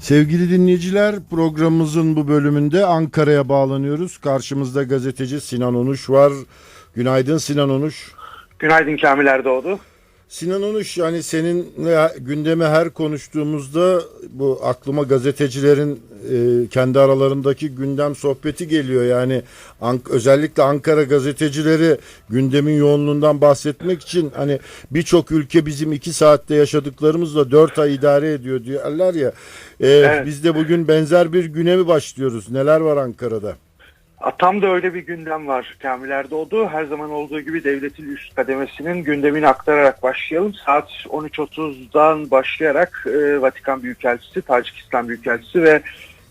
Sevgili dinleyiciler programımızın bu bölümünde Ankara'ya bağlanıyoruz. Karşımızda gazeteci Sinan Onuş var. Günaydın Sinan Onuş. Günaydın Kamil Erdoğdu. Sinan Onuş yani seninle gündeme her konuştuğumuzda bu aklıma gazetecilerin e, kendi aralarındaki gündem sohbeti geliyor. Yani Ank özellikle Ankara gazetecileri gündemin yoğunluğundan bahsetmek için hani birçok ülke bizim iki saatte yaşadıklarımızla dört ay idare ediyor diyorlar ya. E, Evet. Biz de bugün benzer bir güne mi başlıyoruz? Neler var Ankara'da? Tam da öyle bir gündem var Kamil Erdoğdu. Her zaman olduğu gibi devletin üst kademesinin gündemini aktararak başlayalım. Saat 13.30'dan başlayarak e, Vatikan Büyükelçisi, Tacikistan Büyükelçisi ve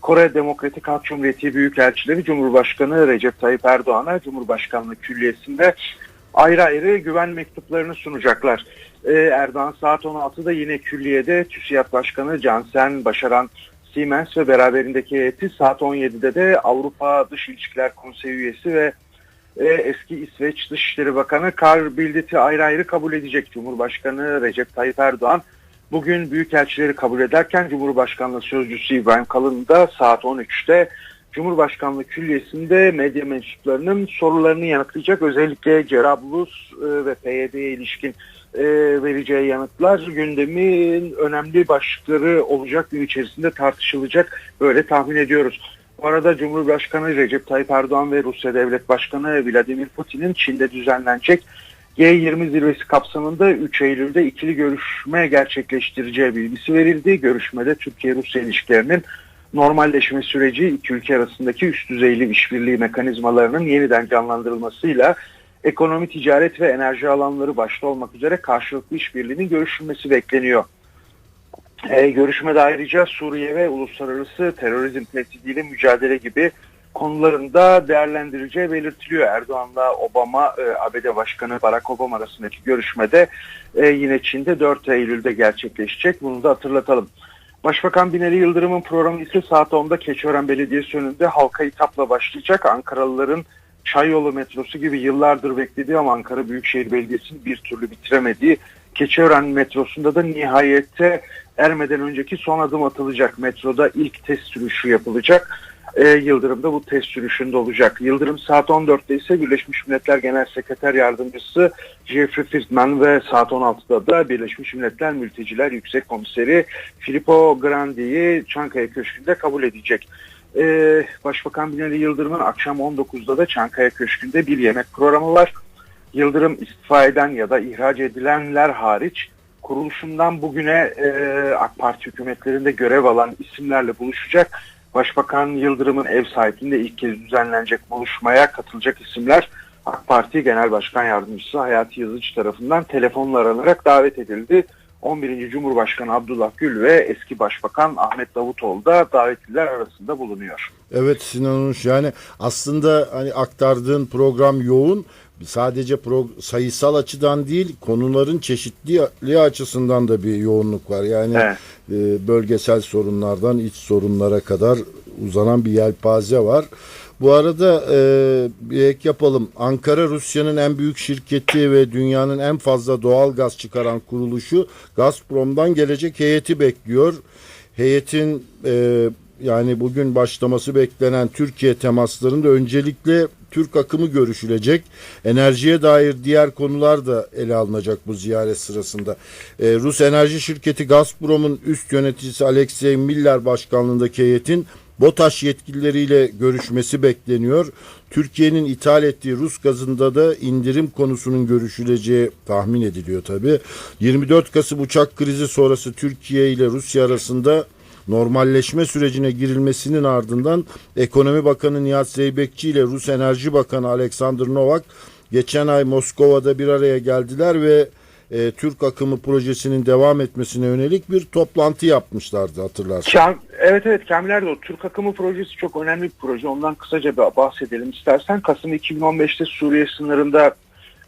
Kore Demokratik Halk Cumhuriyeti Büyükelçileri Cumhurbaşkanı Recep Tayyip Erdoğan'a Cumhurbaşkanlığı Külliyesi'nde ayrı ayrı güven mektuplarını sunacaklar. Ee, Erdoğan saat 16'da yine külliyede TÜSİAD Başkanı Cansen Başaran Siemens ve beraberindeki heyeti saat 17'de de Avrupa Dış İlişkiler Konseyi üyesi ve e, eski İsveç Dışişleri Bakanı Karl Bildt'i ayrı ayrı kabul edecek Cumhurbaşkanı Recep Tayyip Erdoğan. Bugün büyükelçileri kabul ederken Cumhurbaşkanlığı Sözcüsü İbrahim Kalın da saat 13'te Cumhurbaşkanlığı Külliyesi'nde medya mensuplarının sorularını yanıtlayacak. Özellikle Cerablus e, ve PYD'ye ilişkin e, vereceği yanıtlar gündemin önemli başlıkları olacak gün içerisinde tartışılacak. Böyle tahmin ediyoruz. Bu arada Cumhurbaşkanı Recep Tayyip Erdoğan ve Rusya Devlet Başkanı Vladimir Putin'in Çin'de düzenlenecek G20 zirvesi kapsamında 3 Eylül'de ikili görüşme gerçekleştireceği bilgisi verildi. Görüşmede Türkiye-Rusya ilişkilerinin normalleşme süreci iki ülke arasındaki üst düzeyli işbirliği mekanizmalarının yeniden canlandırılmasıyla ekonomi, ticaret ve enerji alanları başta olmak üzere karşılıklı işbirliğinin görüşülmesi bekleniyor. E, görüşmede ayrıca Suriye ve uluslararası terörizm tehdidiyle mücadele gibi konularında değerlendirileceği belirtiliyor. Erdoğan'la Obama, e, ABD Başkanı Barack Obama arasındaki görüşmede e, yine Çin'de 4 Eylül'de gerçekleşecek. Bunu da hatırlatalım. Başbakan Binali Yıldırım'ın programı ise saat 10'da Keçiören Belediyesi önünde halka hitapla başlayacak. Ankaralıların Çayyolu metrosu gibi yıllardır beklediği ama Ankara Büyükşehir Belediyesi'nin bir türlü bitiremediği Keçiören metrosunda da nihayette ermeden önceki son adım atılacak. Metroda ilk test sürüşü yapılacak. Ee, Yıldırım da bu test sürüşünde olacak. Yıldırım saat 14'te ise Birleşmiş Milletler Genel Sekreter Yardımcısı Jeffrey Friedman ve saat 16'da da Birleşmiş Milletler Mülteciler Yüksek Komiseri Filippo Grandi'yi Çankaya Köşkü'nde kabul edecek. Ee, Başbakan Binali Yıldırım'ın akşam 19'da da Çankaya Köşkü'nde bir yemek programı var. Yıldırım istifa eden ya da ihraç edilenler hariç kuruluşundan bugüne e, AK Parti hükümetlerinde görev alan isimlerle buluşacak. Başbakan Yıldırım'ın ev sahipliğinde ilk kez düzenlenecek buluşmaya katılacak isimler AK Parti Genel Başkan Yardımcısı Hayati Yazıcı tarafından telefonla aranarak davet edildi. 11. Cumhurbaşkanı Abdullah Gül ve eski Başbakan Ahmet Davutoğlu da davetliler arasında bulunuyor. Evet Sinan Onuş yani aslında hani aktardığın program yoğun sadece sayısal açıdan değil konuların çeşitliliği açısından da bir yoğunluk var. Yani Evet. e, bölgesel sorunlardan iç sorunlara kadar uzanan bir yelpaze var. Bu arada e, bir ek yapalım. Ankara Rusya'nın en büyük şirketi ve dünyanın en fazla doğal gaz çıkaran kuruluşu Gazprom'dan gelecek heyeti bekliyor. Heyetin e, yani bugün başlaması beklenen Türkiye temaslarında öncelikle Türk akımı görüşülecek. Enerjiye dair diğer konular da ele alınacak bu ziyaret sırasında. E, Rus enerji şirketi Gazprom'un üst yöneticisi Alexey Miller başkanlığındaki heyetin BOTAŞ yetkilileriyle görüşmesi bekleniyor. Türkiye'nin ithal ettiği Rus gazında da indirim konusunun görüşüleceği tahmin ediliyor tabi. 24 Kasım uçak krizi sonrası Türkiye ile Rusya arasında normalleşme sürecine girilmesinin ardından Ekonomi Bakanı Nihat Zeybekçi ile Rus Enerji Bakanı Alexander Novak geçen ay Moskova'da bir araya geldiler ve e, Türk akımı projesinin devam etmesine yönelik bir toplantı yapmışlardı hatırlarsın. Evet evet Kamil Erdoğan Türk Akımı projesi çok önemli bir proje. Ondan kısaca bahsedelim istersen. Kasım 2015'te Suriye sınırında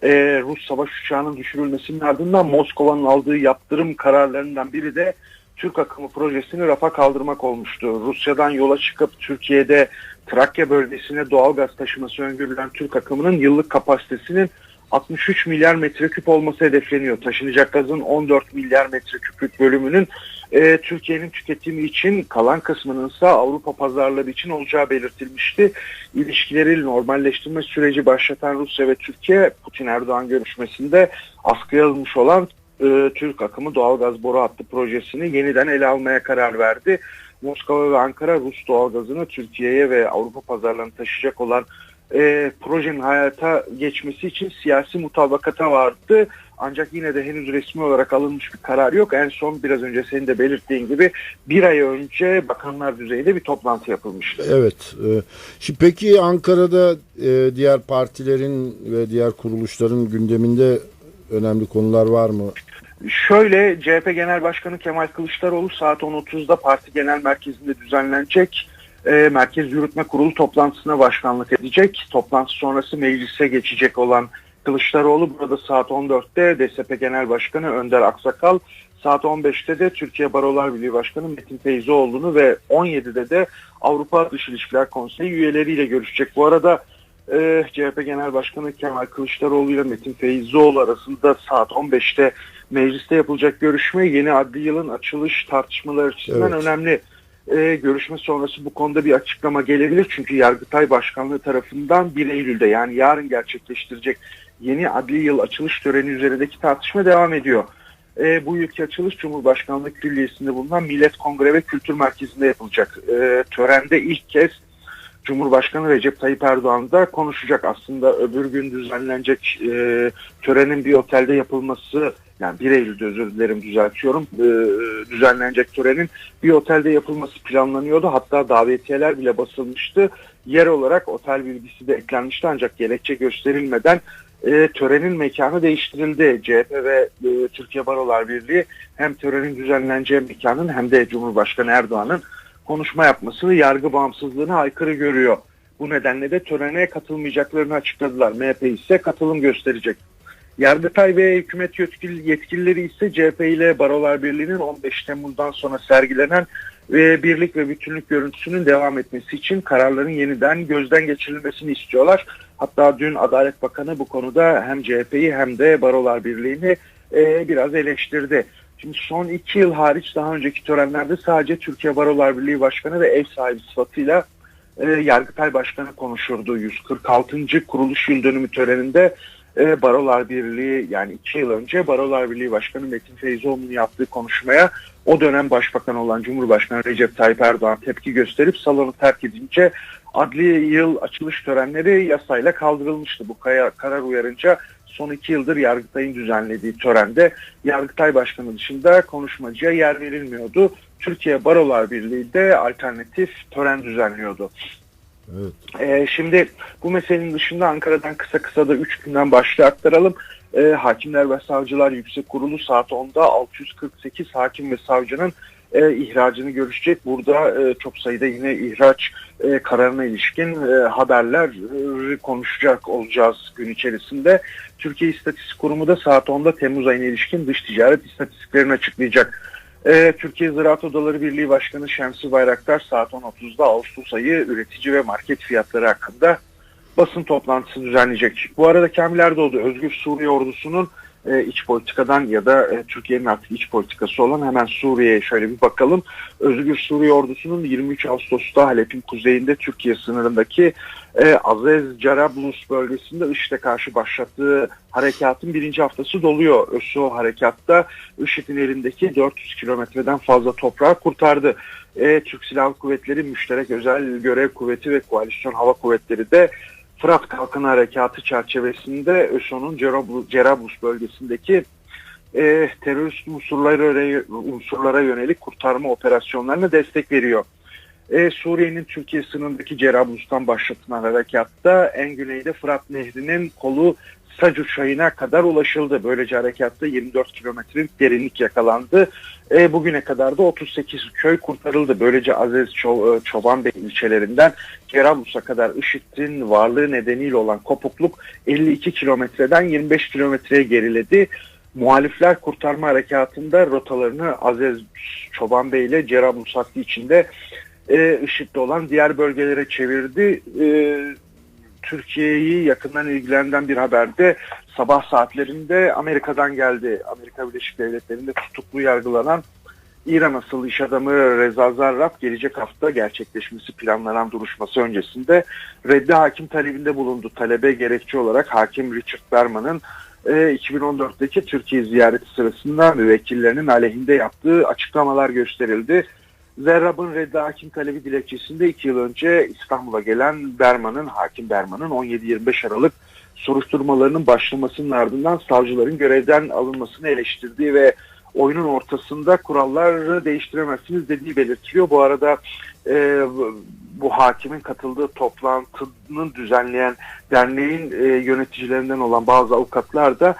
e, Rus savaş uçağının düşürülmesinin ardından Moskova'nın aldığı yaptırım kararlarından biri de Türk Akımı projesini rafa kaldırmak olmuştu. Rusya'dan yola çıkıp Türkiye'de Trakya bölgesine doğal gaz taşıması öngörülen Türk Akımı'nın yıllık kapasitesinin 63 milyar metreküp olması hedefleniyor. Taşınacak gazın 14 milyar metreküplük bölümünün e, Türkiye'nin tüketimi için kalan kısmının ise Avrupa pazarları için olacağı belirtilmişti. İlişkileri normalleştirme süreci başlatan Rusya ve Türkiye Putin-Erdoğan görüşmesinde askıya alınmış olan e, Türk akımı doğalgaz boru hattı projesini yeniden ele almaya karar verdi. Moskova ve Ankara Rus doğalgazını Türkiye'ye ve Avrupa pazarlarına taşıyacak olan e, projenin hayata geçmesi için siyasi mutabakata vardı. Ancak yine de henüz resmi olarak alınmış bir karar yok. En son biraz önce senin de belirttiğin gibi bir ay önce bakanlar düzeyinde bir toplantı yapılmıştı. Evet. E, şimdi peki Ankara'da e, diğer partilerin ve diğer kuruluşların gündeminde önemli konular var mı? Şöyle CHP Genel Başkanı Kemal Kılıçdaroğlu saat 10.30'da parti genel merkezinde düzenlenecek e, Merkez Yürütme Kurulu toplantısına başkanlık edecek. Toplantı sonrası meclise geçecek olan Kılıçdaroğlu burada saat 14'te DSP Genel Başkanı Önder Aksakal, saat 15'te de Türkiye Barolar Birliği Başkanı Metin Feyzioğlu'nu ve 17'de de Avrupa Dış İlişkiler Konseyi üyeleriyle görüşecek. Bu arada e, CHP Genel Başkanı Kemal Kılıçdaroğlu ile Metin Feyzioğlu arasında saat 15'te mecliste yapılacak görüşme yeni adli yılın açılış tartışmaları açısından Evet. önemli. E, görüşme sonrası bu konuda bir açıklama gelebilir. Çünkü Yargıtay Başkanlığı tarafından 1 Eylül'de yani yarın gerçekleştirecek yeni adli yıl açılış töreni üzerindeki tartışma devam ediyor. E, bu yılki açılış Cumhurbaşkanlığı Külliyesi'nde bulunan Millet Kongre ve Kültür Merkezi'nde yapılacak. E, törende ilk kez Cumhurbaşkanı Recep Tayyip Erdoğan da konuşacak. Aslında öbür gün düzenlenecek e, törenin bir otelde yapılması yani 1 Eylül'de özür dilerim düzeltiyorum e, düzenlenecek törenin bir otelde yapılması planlanıyordu. Hatta davetiyeler bile basılmıştı. Yer olarak otel bilgisi de eklenmişti ancak gerekçe gösterilmeden e, törenin mekanı değiştirildi. CHP ve e, Türkiye Barolar Birliği hem törenin düzenleneceği mekanın hem de Cumhurbaşkanı Erdoğan'ın konuşma yapmasını yargı bağımsızlığına aykırı görüyor. Bu nedenle de törene katılmayacaklarını açıkladılar. MHP ise katılım gösterecek. Yargıtay ve hükümet yetkili- yetkilileri ise CHP ile Barolar Birliği'nin 15 Temmuz'dan sonra sergilenen ve birlik ve bütünlük görüntüsünün devam etmesi için kararların yeniden gözden geçirilmesini istiyorlar. Hatta dün Adalet Bakanı bu konuda hem CHP'yi hem de Barolar Birliği'ni e, biraz eleştirdi. Şimdi son iki yıl hariç daha önceki törenlerde sadece Türkiye Barolar Birliği Başkanı ve ev sahibi sıfatıyla e, Yargıtay Başkanı konuşurdu. 146. kuruluş yıl dönümü töreninde e, Barolar Birliği yani iki yıl önce Barolar Birliği Başkanı Metin Feyzoğlu'nun yaptığı konuşmaya o dönem Başbakan olan Cumhurbaşkanı Recep Tayyip Erdoğan tepki gösterip salonu terk edince adli yıl açılış törenleri yasayla kaldırılmıştı. Bu kaya- karar uyarınca son iki yıldır Yargıtay'ın düzenlediği törende Yargıtay Başkanı dışında konuşmacıya yer verilmiyordu. Türkiye Barolar Birliği de alternatif tören düzenliyordu. Evet. Ee, şimdi bu meselenin dışında Ankara'dan kısa kısa da 3 günden başlığı aktaralım. Ee, Hakimler ve Savcılar Yüksek Kurulu saat 10'da 648 hakim ve savcının e, ihracını görüşecek. Burada e, çok sayıda yine ihraç e, kararına ilişkin e, haberler e, konuşacak olacağız gün içerisinde. Türkiye İstatistik Kurumu da saat 10'da Temmuz ayına ilişkin dış ticaret istatistiklerini açıklayacak. Ee, Türkiye Ziraat Odaları Birliği Başkanı Şemsi Bayraktar saat 10.30'da Ağustos ayı üretici ve market fiyatları hakkında basın toplantısı düzenleyecek. Bu arada Kamil Erdoğdu Özgür Suriye ordusunun e, iç politikadan ya da e, Türkiye'nin artık iç politikası olan hemen Suriye'ye şöyle bir bakalım. Özgür Suriye ordusunun 23 Ağustos'ta Halep'in kuzeyinde Türkiye sınırındaki e, Azez Carablus bölgesinde IŞİD'e karşı başlattığı harekatın birinci haftası doluyor. ÖSO harekatta IŞİD'in elindeki 400 kilometreden fazla toprağı kurtardı. E, Türk Silahlı Kuvvetleri Müşterek Özel Görev Kuvveti ve Koalisyon Hava Kuvvetleri de Fırat Kalkını Harekatı çerçevesinde ÖSO'nun Cerablus bölgesindeki e, terörist unsurlara, unsurlara yönelik kurtarma operasyonlarına destek veriyor. E, Suriye'nin Türkiye sınırındaki Cerablus'tan başlatılan harekatta en güneyde Fırat Nehri'nin kolu Sacu çayına kadar ulaşıldı. Böylece harekatta 24 kilometrelik derinlik yakalandı. E, bugüne kadar da 38 köy kurtarıldı. Böylece Aziz Ço e, Çoban Bey ilçelerinden Cerablus'a kadar IŞİD'in varlığı nedeniyle olan kopukluk 52 kilometreden 25 kilometreye geriledi. Muhalifler kurtarma harekatında rotalarını Aziz Çoban Bey ile Cerablus hattı içinde e, IŞİD'de olan diğer bölgelere çevirdi. E, Türkiye'yi yakından ilgilendiren bir haberde sabah saatlerinde Amerika'dan geldi. Amerika Birleşik Devletleri'nde tutuklu yargılanan İran asıllı iş adamı Reza Zarrab gelecek hafta gerçekleşmesi planlanan duruşması öncesinde reddi hakim talebinde bulundu. Talebe gerekçe olarak hakim Richard Berman'ın e, 2014'teki Türkiye ziyareti sırasında müvekkillerinin aleyhinde yaptığı açıklamalar gösterildi. Zerrab'ın reddi hakim talebi dilekçesinde iki yıl önce İstanbul'a gelen Berman'ın, hakim Berman'ın 17-25 Aralık soruşturmalarının başlamasının ardından savcıların görevden alınmasını eleştirdiği ve oyunun ortasında kuralları değiştiremezsiniz dediği belirtiliyor. Bu arada e, bu- hakimin katıldığı toplantının düzenleyen derneğin e, yöneticilerinden olan bazı avukatlar da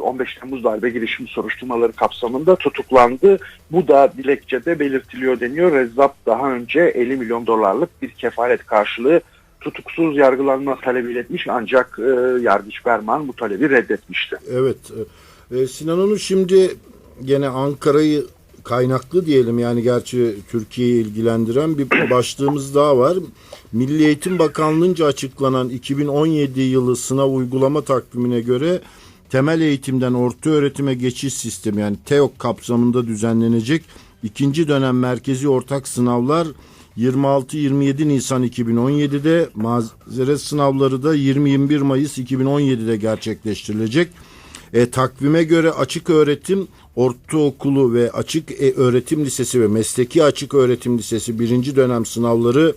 15 Temmuz darbe girişimi soruşturmaları kapsamında tutuklandı. Bu da dilekçede belirtiliyor deniyor. Rezzap daha önce 50 milyon dolarlık bir kefalet karşılığı tutuksuz yargılanma talebi iletmiş ancak e, Yargıç Berman bu talebi reddetmişti. Evet. E, Sinan Onur şimdi gene Ankara'yı kaynaklı diyelim yani gerçi Türkiye'yi ilgilendiren bir başlığımız daha var. Milli Eğitim Bakanlığı'nca açıklanan 2017 yılı sınav uygulama takvimine göre temel eğitimden orta öğretime geçiş sistemi yani TEOK kapsamında düzenlenecek ikinci dönem merkezi ortak sınavlar 26-27 Nisan 2017'de mazeret sınavları da 20-21 Mayıs 2017'de gerçekleştirilecek. E, takvime göre açık öğretim ortaokulu ve açık e, öğretim lisesi ve mesleki açık öğretim lisesi birinci dönem sınavları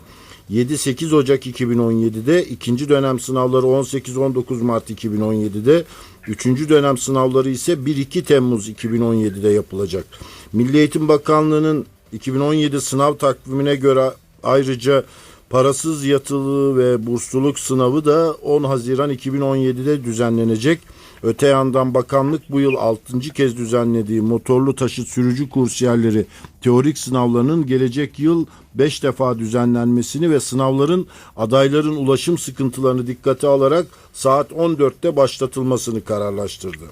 7-8 Ocak 2017'de, ikinci dönem sınavları 18-19 Mart 2017'de, üçüncü dönem sınavları ise 1-2 Temmuz 2017'de yapılacak. Milli Eğitim Bakanlığı'nın 2017 sınav takvimine göre ayrıca parasız yatılı ve bursluluk sınavı da 10 Haziran 2017'de düzenlenecek. Öte yandan bakanlık bu yıl 6. kez düzenlediği motorlu taşıt sürücü kursiyerleri teorik sınavlarının gelecek yıl 5 defa düzenlenmesini ve sınavların adayların ulaşım sıkıntılarını dikkate alarak saat 14'te başlatılmasını kararlaştırdı.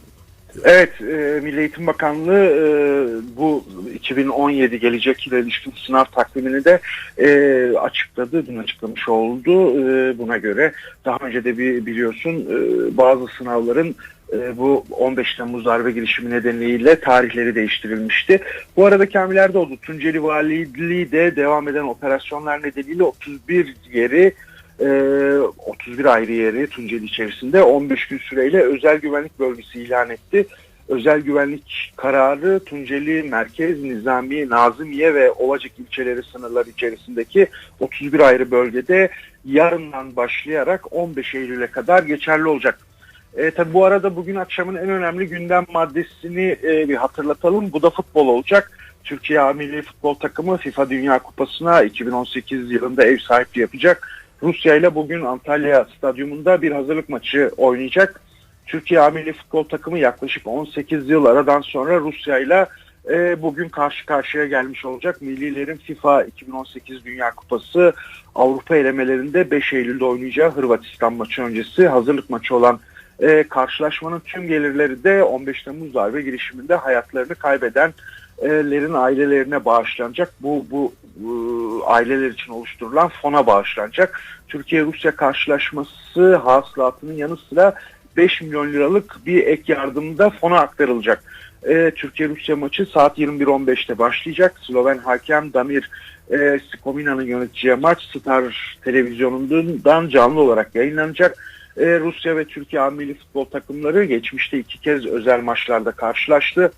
Evet, e, Milli Eğitim Bakanlığı e, bu 2017 gelecek yıla ilişkin sınav takvimini de e, açıkladı, dün açıklamış oldu. E, buna göre daha önce de bir biliyorsun e, bazı sınavların e, bu 15 Temmuz darbe girişimi nedeniyle tarihleri değiştirilmişti. Bu arada Kamil oldu. Tunceli Valiliği de devam eden operasyonlar nedeniyle 31 yeri e, 31 ayrı yeri Tunceli içerisinde 15 gün süreyle özel güvenlik bölgesi ilan etti. Özel güvenlik kararı Tunceli Merkez, Nizami, Nazımiye ve Ovacık ilçeleri sınırları içerisindeki 31 ayrı bölgede yarından başlayarak 15 Eylül'e kadar geçerli olacak. E, tabi bu arada bugün akşamın en önemli gündem maddesini e, bir hatırlatalım. Bu da futbol olacak. Türkiye Milli Futbol Takımı FIFA Dünya Kupası'na 2018 yılında ev sahipliği yapacak. Rusya ile bugün Antalya Stadyumunda bir hazırlık maçı oynayacak. Türkiye Milli Futbol Takımı yaklaşık 18 yıl aradan sonra Rusya ile e, bugün karşı karşıya gelmiş olacak. Millilerin FIFA 2018 Dünya Kupası Avrupa elemelerinde 5 Eylül'de oynayacağı Hırvatistan maçı öncesi hazırlık maçı olan e, karşılaşmanın tüm gelirleri de 15 Temmuz darbe girişiminde hayatlarını kaybedenlerin ailelerine bağışlanacak. Bu, bu, bu aileler için oluşturulan fona bağışlanacak. Türkiye-Rusya karşılaşması hasılatının yanı sıra 5 milyon liralık bir ek yardımda fona aktarılacak. E, Türkiye-Rusya maçı saat 21.15'te başlayacak. Sloven hakem Damir e, Skomina'nın yöneteceği maç Star televizyonundan canlı olarak yayınlanacak. Ee, Rusya ve Türkiye milli futbol takımları geçmişte iki kez özel maçlarda karşılaştı.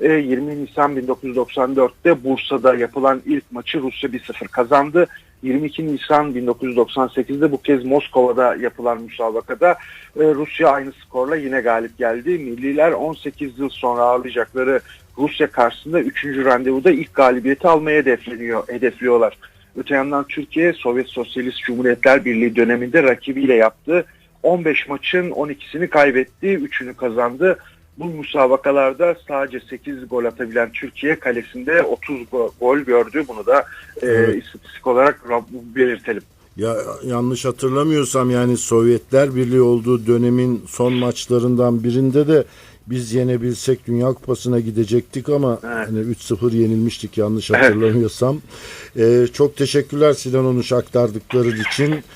Ee, 20 Nisan 1994'te Bursa'da yapılan ilk maçı Rusya 1-0 kazandı. 22 Nisan 1998'de bu kez Moskova'da yapılan müsabakada e, Rusya aynı skorla yine galip geldi. Milliler 18 yıl sonra ağırlayacakları Rusya karşısında 3. randevuda ilk galibiyeti almaya hedefleniyor, hedefliyorlar. Öte yandan Türkiye Sovyet Sosyalist Cumhuriyetler Birliği döneminde rakibiyle yaptığı 15 maçın 12'sini kaybetti, 3'ünü kazandı. Bu müsabakalarda sadece 8 gol atabilen Türkiye kalesinde 30 go- gol gördü. Bunu da e, Evet. istatistik olarak belirtelim. Ya yanlış hatırlamıyorsam yani Sovyetler Birliği olduğu dönemin son maçlarından birinde de biz yenebilsek Dünya Kupası'na gidecektik ama Evet. hani 3-0 yenilmiştik yanlış hatırlamıyorsam. Ee, çok teşekkürler Sinan Onuş aktardıkları için.